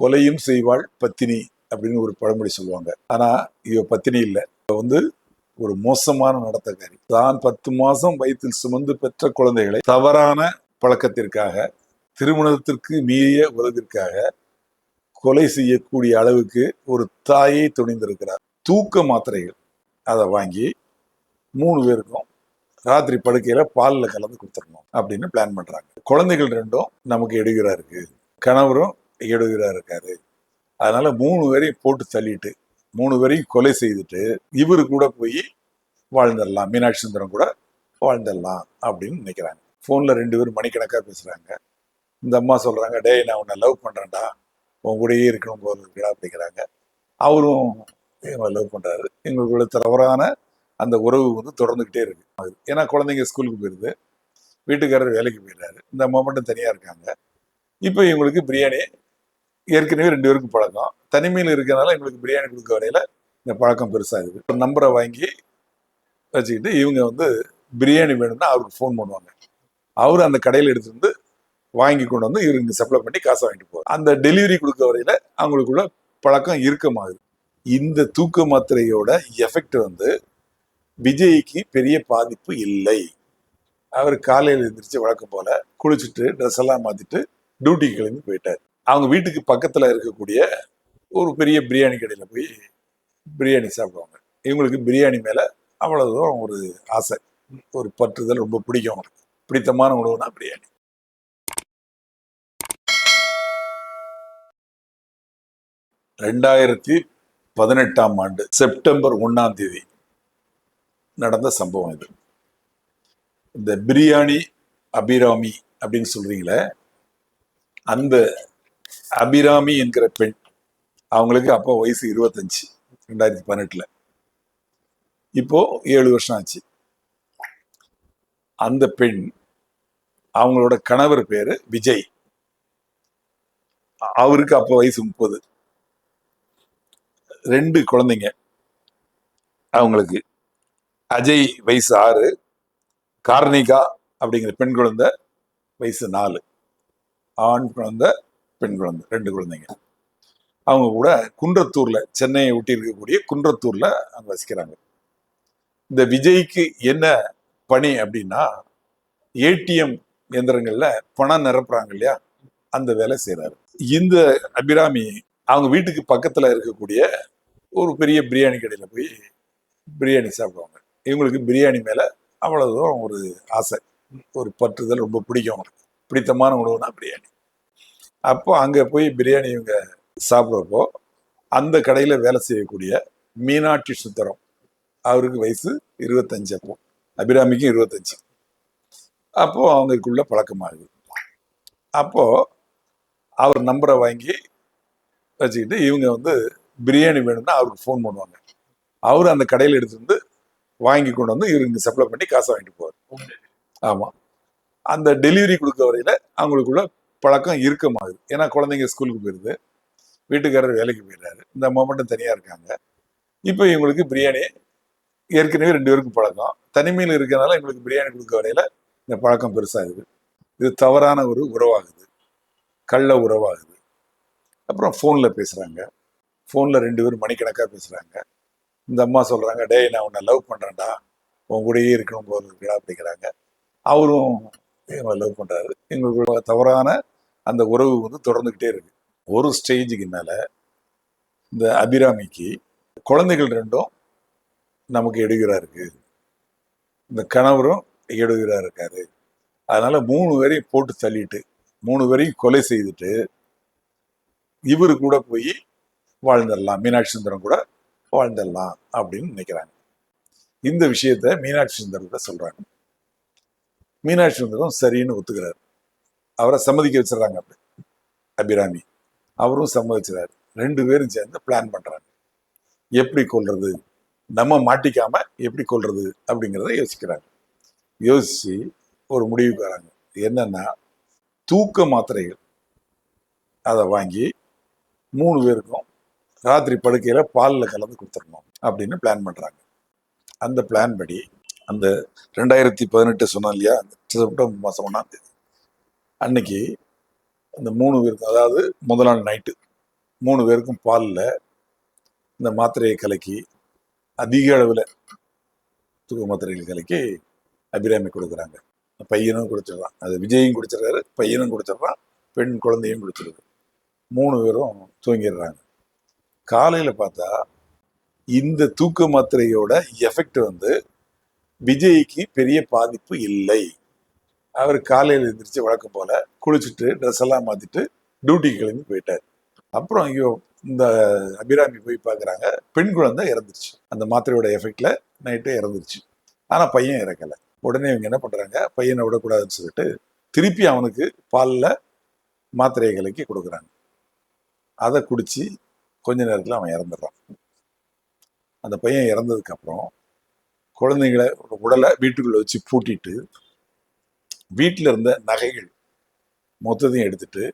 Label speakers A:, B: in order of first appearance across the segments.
A: கொலையும் செய்வாள் பத்தினி அப்படின்னு ஒரு பழமொழி சொல்லுவாங்க. ஆனா இவ பத்தினி இல்லை. இவ வந்து ஒரு மோசமான நடத்தக்காரி. தான் பத்து மாசம் வயிற்றில் சுமந்து பெற்ற குழந்தைகளை தவறான பழக்கத்திற்காக திருமணத்திற்கு மீறிய உலகிற்காக கொலை செய்யக்கூடிய அளவுக்கு ஒரு தாயை துணிந்திருக்கிறார். தூக்க மாத்திரைகள் அதை வாங்கி மூணு பேருக்கும் ராத்திரி படுக்கையில பாலில் கலந்து கொடுத்துடணும் அப்படின்னு பிளான் பண்றாங்க. குழந்தைகள் ரெண்டும் நமக்கு எடுகிறா இருக்கு. கணவரும் எடுகிறா இருக்காரு. அதனால மூணு பேரையும் போட்டு தள்ளிட்டு மூணு பேரையும் கொலை செய்துட்டு இவரு கூட போய் வாழ்ந்துடலாம். மீனாட்சி சுந்தரம் கூட வாழ்ந்துடலாம் அப்படின்னு நினைக்கிறாங்க. ஃபோன்ல ரெண்டு பேரும் மணிக்கணக்காக பேசுறாங்க. இந்த அம்மா சொல்றாங்க டேய் நான் உன்னை லவ் பண்றேன்டா. உன் கூடயே இருக்கணும் போல இருக்கடா அப்படிங்கிறாங்க. அவரும் இவங்க லவ் பண்றாரு. எங்களுக்குள்ள தவறான அந்த உறவு வந்து தொடர்ந்துகிட்டே இருக்கு. ஏன்னா குழந்தைங்க ஸ்கூலுக்கு போயிருது. வீட்டுக்காரர் வேலைக்கு போயிடுறாரு. இந்த அம்மா மட்டும் தனியா இருக்காங்க. இப்போ இவங்களுக்கு பிரியாணி ஏற்கனவே ரெண்டு பேருக்கும் பழக்கம். தனிமையில் இருக்கிறதுனால எங்களுக்கு பிரியாணி கொடுக்க வரையில இந்த பழக்கம் பெருசாகுது. இருக்கு ஒரு நம்பரை வாங்கி வச்சுக்கிட்டு இவங்க வந்து பிரியாணி வேணும்னா அவருக்கு ஃபோன் பண்ணுவாங்க. அவர் அந்த கடையில் எடுத்துட்டு வந்து வாங்கி கொண்டு வந்து இவருக்கு சப்ளை பண்ணி காசை வாங்கிட்டு போவார். அந்த டெலிவரி கொடுக்க வரையில அவங்களுக்குள்ள பழக்கம் இருக்கமாகுது இந்த தூக்க மாத்திரையோட எஃபெக்ட் வந்து விஜய்க்கு பெரிய பாதிப்பு இல்லை. அவர் காலையில் எழுந்திரிச்சு வழக்கம் போல குளிச்சுட்டு ட்ரெஸ் எல்லாம் மாற்றிட்டு டியூட்டிக்கு கிளம்பி போயிட்டார். அவங்க வீட்டுக்கு பக்கத்துல இருக்கக்கூடிய ஒரு பெரிய பிரியாணி கடையில் போய் பிரியாணி சாப்பிடுவாங்க. இவங்களுக்கு பிரியாணி மேல அவ்வளவு தூரம் ஒரு ஆசை. ஒரு பற்றுதல் ரொம்ப பிடிக்கும் அவங்களுக்கு. பிடித்தமான உணவுனா பிரியாணி. ரெண்டாயிரத்தி பதினெட்டாம் ஆண்டு செப்டம்பர் ஒன்றாம் தேதி நடந்த சம்பவம் இது. இந்த பிரியாணி அபிராமி அப்படின்னு சொல்றீங்களே அந்த அபிராமி என்கிற பெண். அவங்களுக்கு அப்போ வயசு இருபத்தஞ்சு ரெண்டாயிரத்தி பதினெட்டுல. இப்போ ஏழு வருஷம் ஆச்சு. அந்த பெண் அவங்களோட கணவர் பேரு விஜய். அவருக்கு அப்போ வயசு முப்பது. ரெண்டு குழந்தைங்க அவங்களுக்கு. அஜய் வயசு ஆறு கார்னிகா அப்படிங்கிற பெண் குழந்தை வயசு நாலு. ஆண் குழந்தை பெண் குழந்தை ரெண்டு குழந்தைங்க. அவங்க கூட குன்றத்தூர்ல சென்னையை ஒட்டி இருக்கக்கூடிய குன்றத்தூர்ல அங்க வசிக்கிறாங்க. இந்த விஜய்க்கு என்ன பணி அப்படின்னா ஏடிஎம் எந்திரங்கள்ல பணம் நிரப்புறாங்க இல்லையா? அந்த வேலை செய்யறாரு இந்த அபிராமி அவங்க வீட்டுக்கு பக்கத்துல இருக்கக்கூடிய ஒரு பெரிய பிரியாணி கடையில போய் பிரியாணி சாப்பிடுவாங்க. இவங்களுக்கு பிரியாணி மேல அவ்வளவு தூரம் ஒரு ஆசை. ஒரு பற்றுதல் ரொம்ப பிடிக்கும் அவங்களுக்கு. பிடித்தமான உணவுனா பிரியாணி. அப்போ அங்க போய் பிரியாணி இவங்க சாப்பிட்றப்போ அந்த கடையில வேலை செய்யக்கூடிய மீனாட்சி சுந்தரம். அவருக்கு வயசு இருபத்தஞ்சு அப்போ. அபிராமிக்கும் இருபத்தஞ்சு. அப்போ அவங்களுக்குள்ள பழக்கமாகுது அப்போ அவர் நம்பரை வாங்கி வச்சுக்கிட்டு இவங்க வந்து பிரியாணி வேணும்னா அவருக்கு ஃபோன் பண்ணுவாங்க. அவர் அந்த கடையில் எடுத்துட்டு வந்து வாங்கி கொண்டு வந்து இவருக்கு சப்ளை பண்ணி காசை வாங்கிட்டு போவார். ஆமா. அந்த டெலிவரி கொடுக்க வரையில அவங்களுக்குள்ள பழக்கம் இருக்கமாகுது ஏன்னா குழந்தைங்க ஸ்கூலுக்கு போயிருது. வீட்டுக்காரர் வேலைக்கு போயிடுறாரு. இந்த அம்மா மட்டும் இருக்காங்க. இப்போ இவங்களுக்கு பிரியாணி ஏற்கனவே ரெண்டு பேருக்கும் பழக்கம். தனிமையில் இருக்கிறதுனால எங்களுக்கு பிரியாணி கொடுக்க வரையில இந்த பழக்கம் பெருசாகுது. இது தவறான ஒரு உறவாகுது. கள்ள உறவாகுது. அப்புறம் ஃபோனில் பேசுகிறாங்க ஃபோனில் ரெண்டு பேரும் மணிக்கணக்காக பேசுகிறாங்க இந்த அம்மா சொல்கிறாங்க டேய் நான் உன்னை லவ் பண்ணுறேன்டா உன் கூடயே இருக்கணும் போல இருக்கா அப்படிங்கிறாங்க. அவரும் எங்களை லவ் பண்ணுறாரு எங்களுக்கு தவறான அந்த உறவு வந்து தொடர்ந்துக்கிட்டே இருக்கு. ஒரு ஸ்டேஜுக்கு மேல இந்த அபிராமிக்கு குழந்தைகள் ரெண்டும் நமக்கு எடுகிறா இருக்கு இந்த கணவரும் எடுகிறா இருக்காரு அதனால மூணு பேரையும் போட்டு தள்ளிட்டு மூணு பேரையும் கொலை செய்துட்டு இவரு கூட போய் வாழ்ந்துடலாம். மீனாட்சி சுந்தரம் கூட வாழ்ந்துடலாம் அப்படின்னு நினைக்கிறாங்க. இந்த விஷயத்த மீனாட்சி சுந்தரத்தை சொல்றாங்க. மீனாட்சி சுந்தரம் சரின்னு ஒத்துக்கிறாரு. அவரை சம்மதிக்க வச்சிடறாங்க அப்படி. அபிராமி. அவரும் சம்மதிச்சிடாரு ரெண்டு பேரும் சேர்ந்து பிளான் பண்ணுறாங்க எப்படி கொள்வது நம்ம மாட்டிக்காம எப்படி கொல்றது? அப்படிங்கிறத யோசிக்கிறாங்க. யோசித்து ஒரு முடிவுக்கு வராங்க. என்னன்னா தூக்க மாத்திரைகள். அதை வாங்கி மூணு பேருக்கும் ராத்திரி படுக்கையில் பாலில் கலந்து கொடுத்துடணும் அப்படின்னு பிளான் பண்ணுறாங்க அந்த பிளான் படி அந்த ரெண்டாயிரத்தி பதினெட்டு சொன்னோம் இல்லையா அந்த செப்டம்பர் மாதம் ஒன்றாம் தேதி. அன்னைக்கு அந்த மூணு பேருக்கும் அதாவது முதல் நாள் நைட்டு மூணு பேருக்கும் பாலில் இந்த மாத்திரையை கலக்கி அதிக அளவில் தூக்க மாத்திரைகள் கலக்கி அபிராமி கொடுக்குறாங்க. பையனும் குடிச்சிடுறான். அது விஜயும் குடிச்சிடுறாரு பையனும் குடிச்சிடுறான் பெண் குழந்தையும் குடிச்சிடுது. மூணு பேரும் தூங்கிடுறாங்க. காலையில் பார்த்தா இந்த தூக்க மாத்திரையோட எஃபெக்ட் வந்து விஜய்க்கு பெரிய பாதிப்பு இல்லை. அவர் காலையில் எழுந்திரிச்சு வழக்கம் போல குளிச்சுட்டு ட்ரெஸ் எல்லாம் மாத்திட்டு டியூட்டிக்கு கிளம்பி போயிட்டார். அப்புறம் ஐயோ இந்த அபிராமி போய் பார்க்குறாங்க பெண் குழந்தை இறந்துருச்சு. அந்த மாத்திரையோட எஃபெக்டில் நைட்டு இறந்துருச்சு. ஆனால் பையன் இறக்கல. உடனே இவங்க என்ன பண்ணுறாங்க பையனை விடக்கூடாதுன்னு சொல்லிட்டு திருப்பி அவனுக்கு பாலில் மாத்திரையை கலக்கி கொடுக்குறாங்க. அதை குடிச்சு கொஞ்ச நேரத்தில் அவன் இறந்துடுறான். அந்த பையன் இறந்ததுக்கப்புறம் குழந்தைங்களை உடலை வீட்டுக்குள்ளே வச்சு பூட்டிட்டு வீட்டில் இருந்த நகைகள் மொத்தத்தையும் எடுத்துட்டு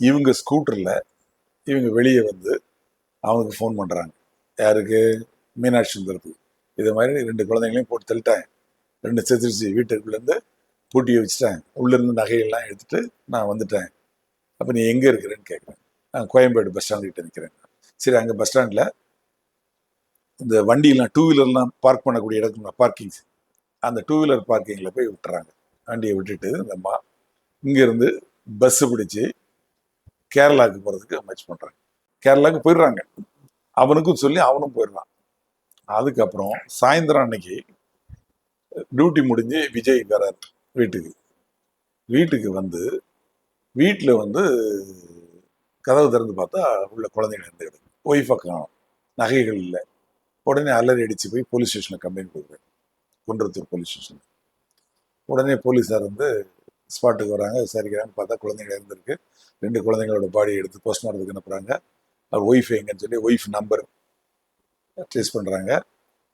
A: இவங்க ஸ்கூட்டரில் இவங்க வெளியே வந்து அவனுக்கு ஃபோன் பண்ணுறாங்க யாருக்கு? மீனாட்சி சுந்தரத்துக்கு இது மாதிரி ரெண்டு குழந்தைங்களையும் போட்டு தள்ளிட்டேன் ரெண்டு செத்துருச்சு வீட்டுக்குள்ளேருந்து பூட்டி வச்சுட்டேன் உள்ளேருந்து நகையெல்லாம் எடுத்துட்டு நான் வந்துட்டேன். அப்போ நீ எங்கே இருக்கிறேன்னு கேட்குறேன் நான் கோயம்பேடு பஸ் ஸ்டாண்டுக்கிட்ட நிற்கிறேன் சரி அங்கே பஸ் ஸ்டாண்டில் இந்த வண்டியெல்லாம் டூ வீலர்லாம் பார்க் பண்ணக்கூடிய இடத்துல பார்க்கிங்ஸ் அந்த டூ வீலர் பார்க்கிங்கில் போய் விட்டுறாங்க. வண்டியை விட்டுட்டு இந்த மா இங்கேருந்து பஸ்ஸு பிடிச்சி கேரளாவுக்கு போகிறதுக்கு மச் பண்ணுறாங்க கேரளாவுக்கு போயிடுறாங்க. அவனுக்கும் சொல்லி அவனும் போயிடுறான். அதுக்கப்புறம் சாயந்தரம் அன்னைக்கு டியூட்டி முடிஞ்சு விஜய் வரார் வீட்டுக்கு. வீட்டுக்கு வந்து வீட்டில் வந்து கதவு திறந்து பார்த்தா உள்ள குழந்தைகள் இருந்து ஒய்ஃபை காணும். நகைகள் இல்லை. உடனே அலறி அடித்து போய் போலீஸ் ஸ்டேஷனில் கம்ப்ளைண்ட் கொடுக்குறேன். குன்றத்தூர் போலீஸ் ஸ்டேஷன் உடனே போலீஸார் வந்து ஸ்பாட்டுக்கு வராங்க. விசாரிக்கிறாங்க பார்த்தா குழந்தைங்க இருந்திருக்கு ரெண்டு குழந்தைங்களோட பாடி எடுத்து போஸ்ட்மார்ட்டத்துக்கு அனுப்புகிறாங்க அவர் ஒய்ஃப் எங்கன்னு சொல்லி ஒய்ஃப் நம்பர் ட்ரேஸ் பண்ணுறாங்க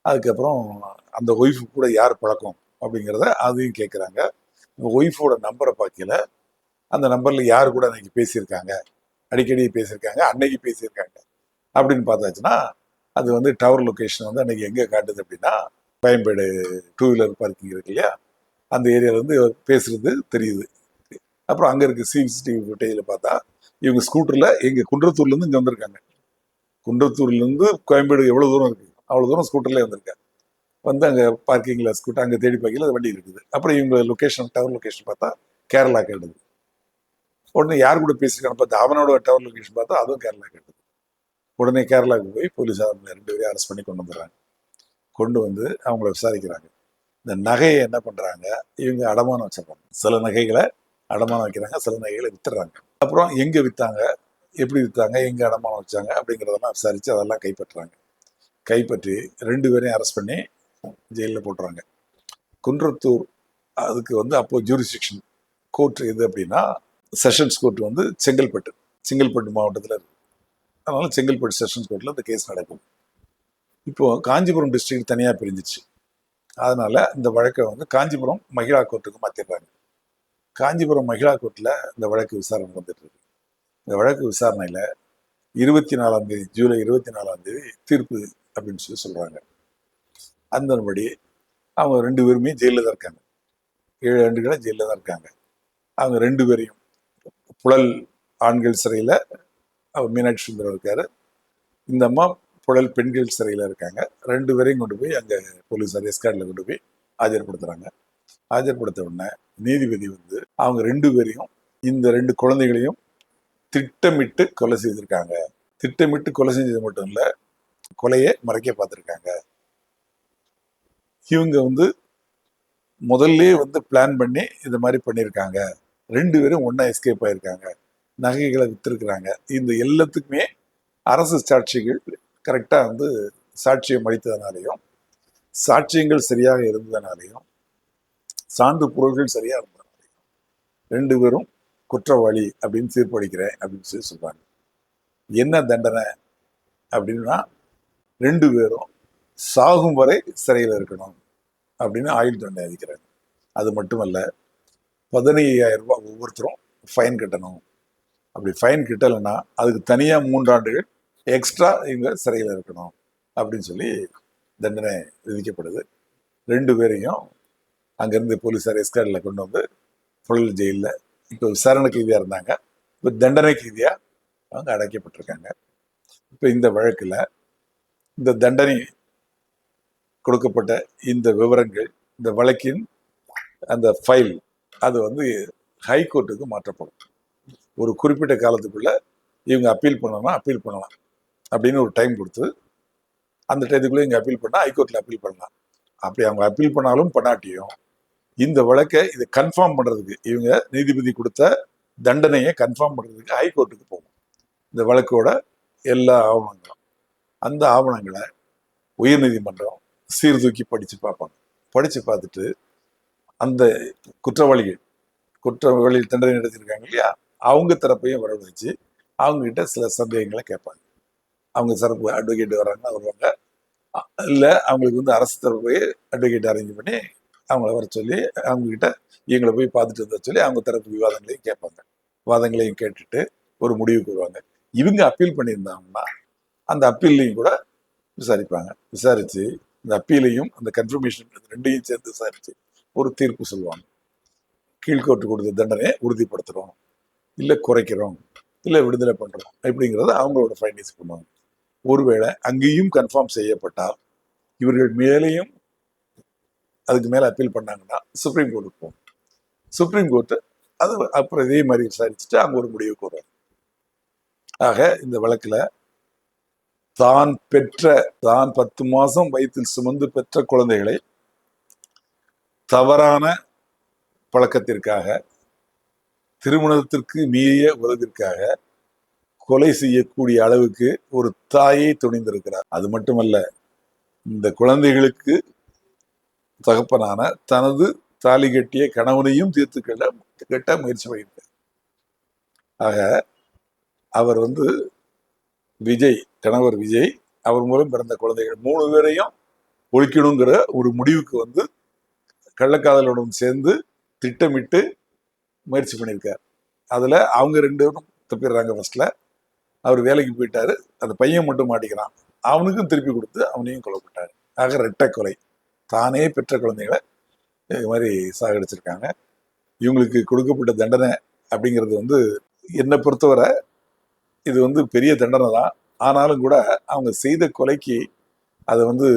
A: அதுக்கப்புறம் அந்த ஒய்ஃப் கூட யார் பழக்கம் அப்படிங்கிறத அதையும் கேட்குறாங்க ஒய்ஃபோட நம்பரை பார்க்கல. அந்த நம்பரில் யார் கூட அன்னைக்கு பேசியிருக்காங்க? அடிக்கடி பேசியிருக்காங்க. அன்னைக்கு பேசியிருக்காங்க. அப்படின்னு பார்த்தாச்சுன்னா அது வந்து டவர் லொக்கேஷன் வந்து அன்றைக்கி எங்கே காட்டுது அப்படின்னா கோயம்பேடு டூ வீலர் பார்க்கிங் இருக்கு இல்லையா? அந்த ஏரியாவில் வந்து தெரியுது. அப்புறம் அங்கே இருக்க சிசிடிவி ஃபுட்டேஜில் பார்த்தா இவங்க ஸ்கூட்டரில் எங்கள் குன்றத்தூர்லேருந்து இங்கே வந்திருக்காங்க. குன்றத்தூர்லேருந்து கோயம்பேடு எவ்வளோ தூரம் இருக்குது அவ்வளோ தூரம் ஸ்கூட்டர்லேயே வந்திருக்காங்க. வந்து அங்கே பார்க்கிங்கில் ஸ்கூட்டர் அங்கே தேடி பார்க்கல அது வண்டி இருக்குது. அப்புறம் இவங்க லொக்கேஷன் டவர் லொக்கேஷன் பார்த்தா கேரளா கேட்டது. உடனே யார் கூட பேசியிருக்கான்னு பார்த்தா அவனோட டவர் லொக்கேஷன் பார்த்தா அதுவும் கேரளா கேட்டது. உடனே கேரளாவுக்கு போய் போலீஸார் ரெண்டு பேரையும் அரெஸ்ட் பண்ணி கொண்டு வந்துடுறாங்க. கொண்டு வந்து அவங்கள விசாரிக்கிறாங்க. இந்த நகையை என்ன பண்ணுறாங்க இவங்க அடமானம் வச்சிருக்காங்க. சில நகைகளை அடமானம் வைக்கிறாங்க சில நகைகளை வித்துறாங்க அப்புறம் எங்கே விற்றாங்க எப்படி விற்றாங்க எங்கே அடமானம் வச்சாங்க? அப்படிங்கிறதெல்லாம் விசாரித்து அதெல்லாம் கைப்பற்றுறாங்க. கைப்பற்றி ரெண்டு பேரையும் அரெஸ்ட் பண்ணி ஜெயிலில் போட்டுறாங்க. குன்றத்தூர் அதுக்கு வந்து அப்போது ஜூரிஸ்டிக்ஷன் கோர்ட் எது அப்படின்னா செஷன்ஸ் கோர்ட் வந்து செங்கல்பட்டு செங்கல்பட்டு மாவட்டத்தில் இருக்குது அதனால செங்கல்பட்டு செஷன்ஸ் கோர்ட்டில் அந்த கேஸ் நடக்கும். இப்போது காஞ்சிபுரம் டிஸ்ட்ரிக்ட் தனியாக பிரிஞ்சிச்சு. அதனால் இந்த வழக்கை வந்து காஞ்சிபுரம் மகிழா கோர்ட்டுக்கு மாற்றிடுறாங்க காஞ்சிபுரம் மகிழா கோர்ட்டில் இந்த வழக்கு விசாரணை நடந்துட்டுருக்கு இந்த வழக்கு விசாரணையில் இருபத்தி நாலாம் தேதி ஜூலை இருபத்தி நாலாம் தேதி தீர்ப்பு அப்படின்னு சொல்லி சொல்கிறாங்க அந்தபடி அவங்க ரெண்டு பேருமே ஜெயிலில் தான் இருக்காங்க. ஏழு ஆண்டுகளாக ஜெயிலில் தான் இருக்காங்க. அவங்க ரெண்டு பேரையும் புழல் ஆண்கள் சிறையில் அவர் மீனாட்சி சுந்தரம் இருக்கார். இந்த அம்மா புழல் பெண்கள் சிறையில் இருக்காங்க. ரெண்டு பேரையும் கொண்டு போய் அங்கே போலீஸார் எஸ்கார்டில் கொண்டு போய் ஆஜர்படுத்துகிறாங்க ஆஜர்படுத்த உடனே நீதிபதி வந்து அவங்க ரெண்டு பேரையும் இந்த ரெண்டு குழந்தைகளையும் திட்டமிட்டு கொலை செய்திருக்காங்க. திட்டமிட்டு கொலை செஞ்சது மட்டும் இல்லை கொலையை மறைக்க பார்த்துருக்காங்க. இவங்க வந்து முதல்ல வந்து பிளான் பண்ணி இந்த மாதிரி பண்ணியிருக்காங்க. ரெண்டு பேரும் ஒன்றா எஸ்கேப் ஆயிருக்காங்க. நகைகளை வித்திருக்கிறாங்க. இந்த எல்லாத்துக்குமே அரசு சாட்சிகள் கரெக்டாக வந்து சாட்சியம் அளித்ததுனாலையும் சாட்சியங்கள் சரியாக இருந்ததுனாலையும் சான்று பொருள்கள் சரியாக இருந்ததுனாலையும் ரெண்டு பேரும் குற்றவாளி அப்படின்னு தீர்ப்பளிக்கிறேன் அப்படின்னு சொல்லி சொல்கிறாங்க என்ன தண்டனை அப்படின்னா ரெண்டு பேரும் சாகும் வரை சிறையில் இருக்கணும் அப்படின்னு ஆயுள் தண்டனை விதிக்கிறாங்க. அது மட்டுமல்ல பதினையாயிரம் ரூபாய் ஒவ்வொருத்தரும் ஃபைன் கட்டணும். அப்படி ஃபைன் கிட்டலைன்னா அதுக்கு தனியாக மூன்றாண்டுகள் எக்ஸ்ட்ரா இவங்க சிறையில் இருக்கணும் அப்படின்னு சொல்லி தண்டனை விதிக்கப்படுது. ரெண்டு பேரையும் அங்கேருந்து போலீஸார் எஸ்கார்டில் கொண்டு வந்து புழல் ஜெயிலில் இப்போ விசாரணை கைதியாக இருந்தாங்க. இப்போ தண்டனை கைதியாக அவங்க அடைக்கப்பட்டிருக்காங்க. இப்போ இந்த வழக்கில் இந்த தண்டனை கொடுக்கப்பட்ட இந்த விவரங்கள் இந்த வழக்கின் அந்த ஃபைல் அது வந்து ஹைகோர்ட்டுக்கு மாற்றப்படும். ஒரு குறிப்பிட்ட காலத்துக்குள்ள இவங்க அப்பீல் பண்ணணும்னா அப்பீல் பண்ணலாம் அப்படின்னு ஒரு டைம் கொடுத்து அந்த டயத்துக்குள்ளே இங்கே அப்பீல் பண்ணால் ஹைகோர்ட்டில் அப்பீல் பண்ணலாம். அப்படி அவங்க அப்பீல் பண்ணாலும் பண்ணாட்டியும் இந்த வழக்கை இதை கன்ஃபார்ம் பண்ணுறதுக்கு இவங்க நீதிபதி கொடுத்த தண்டனையை கன்ஃபார்ம் பண்ணுறதுக்கு ஹைகோர்ட்டுக்கு போகும். இந்த வழக்கோட எல்லா ஆவணங்களும் அந்த ஆவணங்களை உயர்நீதிமன்றம் சீர்தூக்கி படித்து பார்ப்பாங்க. படித்து பார்த்துட்டு அந்த குற்றவாளிகள் குற்றவாளிகள் தண்டனை நடத்தியிருக்காங்க இல்லையா? அவங்க தரப்பையும் வரவழைச்சு அவங்ககிட்ட சில சந்தேகங்களை கேட்பாங்க. அவங்க சிறப்பு அட்வொகேட் வராங்கன்னா வருவாங்க. இல்லை அவங்களுக்கு வந்து அரசு தரப்பு அட்வொகேட் அரேஞ்ச் பண்ணி அவங்கள வர சொல்லி அவங்ககிட்ட இவங்களை போய் பார்த்துட்டு வந்த சொல்லி அவங்க தரப்பு விவாதங்களையும் கேட்பாங்க. வாதங்களையும் கேட்டுட்டு ஒரு முடிவுக்கு வருவாங்க இவங்க அப்பீல் பண்ணியிருந்தாங்கன்னா அந்த அப்பீல்லையும் கூட விசாரிப்பாங்க. விசாரித்து இந்த அப்பீலையும் அந்த கன்ஃபர்மேஷன் ரெண்டையும் சேர்த்து விசாரித்து ஒரு தீர்ப்பு சொல்லுவாங்க. கீழ்கோர்ட்டு கொடுத்த தண்டனையை உறுதிப்படுத்துகிறோம் இல்லை குறைக்கிறோம் இல்லை விடுதலை பண்ணுறோம் அப்படிங்கிறத அவங்களோட ஃபைண்டிங்ஸ் பண்ணுவாங்க. ஒருவேளை அங்கேயும் கன்ஃபார்ம் செய்யப்பட்டால் இவர்கள் மேலேயும் அதுக்கு மேலே அப்பீல் பண்ணாங்கன்னா சுப்ரீம் கோர்ட்டுக்கு போகும் சுப்ரீம் கோர்ட்டு அது அப்புறம் இதே மாதிரி விசாரிச்சுட்டு அங்கே ஒரு முடிவுக்கு வருவாங்க ஆக இந்த வழக்கில் தான் பெற்ற தான் பத்து மாதம் வயிற்றில் சுமந்து பெற்ற குழந்தைகளை தவறான பழக்கத்திற்காக திருமணத்திற்கு மீறிய உறவிற்காக கொலை செய்யக்கூடிய அளவுக்கு ஒரு தாயை துணிந்திருக்கிறார். அது மட்டுமல்ல இந்த குழந்தைகளுக்கு தகப்பனான தனது தாலி கட்டிய கணவனையும் தீர்த்து கட்ட கட்ட முயற்சி பண்ணியிருக்கார். ஆக அவர் வந்து விஜய் கணவர் விஜய் அவர் மூலம் பிறந்த குழந்தைகள் மூணு பேரையும் ஒழிக்கணுங்கிற ஒரு முடிவுக்கு வந்து கள்ளக்காதலுடன் சேர்ந்து திட்டமிட்டு முயற்சி பண்ணியிருக்கார். அதில் அவங்க ரெண்டு பேரும் தப்பிடுறாங்க ஃபஸ்ட்டில் அவர் வேலைக்கு போயிட்டாரு. அந்த பையன் மட்டும் மாட்டிக்கிறான். அவனுக்கும் திருப்பி கொடுத்து அவனையும் கொலைப்பட்டார் ஆக ரெட்டை கொலை. தானே பெற்ற குழந்தைகளை இது மாதிரி சாகடிச்சிருக்காங்க. இவங்களுக்கு கொடுக்கப்பட்ட தண்டனை அப்படிங்கிறது வந்து என்னை பொறுத்தவரை இது வந்து பெரிய தண்டனை தான். ஆனாலும் கூட அவங்க செய்த கொலைக்கு அதை வந்து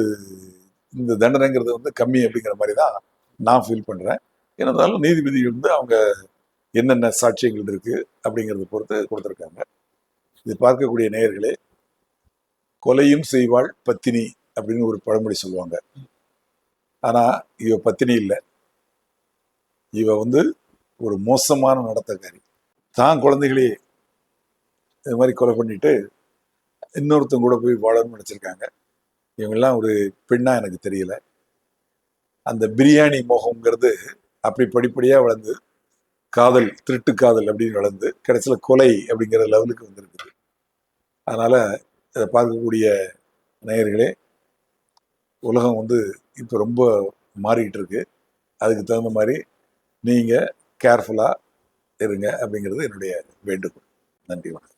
A: இந்த தண்டனைங்கிறது வந்து கம்மி அப்படிங்கிற மாதிரி தான் நான் ஃபீல் பண்ணுறேன் இருந்தாலும் நீதிபதி வந்து அவங்க என்னென்ன சாட்சியங்கள் இருக்குது அப்படிங்கிறத பொறுத்து கொடுத்துருக்காங்க. இது பார்க்கக்கூடிய நேயர்களே கொலையும் செய்வாள் பத்தினி அப்படின்னு ஒரு பழமொழி சொல்லுவாங்க. ஆனால் இவ பத்தினி இல்லை. இவ வந்து ஒரு மோசமான நடத்தக்காரி. தான் குழந்தைகளே இது மாதிரி கொலை பண்ணிட்டு இன்னொருத்தங்க கூட போய் வாழணும்னு நினச்சிருக்காங்க. இவங்கெல்லாம் ஒரு பெண்ணாக எனக்கு தெரியல. அந்த பிரியாணி மோகம்ங்கிறது அப்படி படிப்படியாக வளர்ந்து காதல் திருட்டு காதல் அப்படின்னு வளர்ந்து கடைசியில் கொலை அப்படிங்கிற லெவலுக்கு வந்திருக்குது. அதனால் இதை பார்க்கக்கூடிய நேயர்களே உலகம் வந்து இப்போ ரொம்ப மாறிக்கிட்டு இருக்கு. அதுக்கு தகுந்த மாதிரி நீங்கள் கேர்ஃபுல்லாக இருங்க அப்படிங்கிறது என்னுடைய வேண்டுகோள். நன்றி வணக்கம்.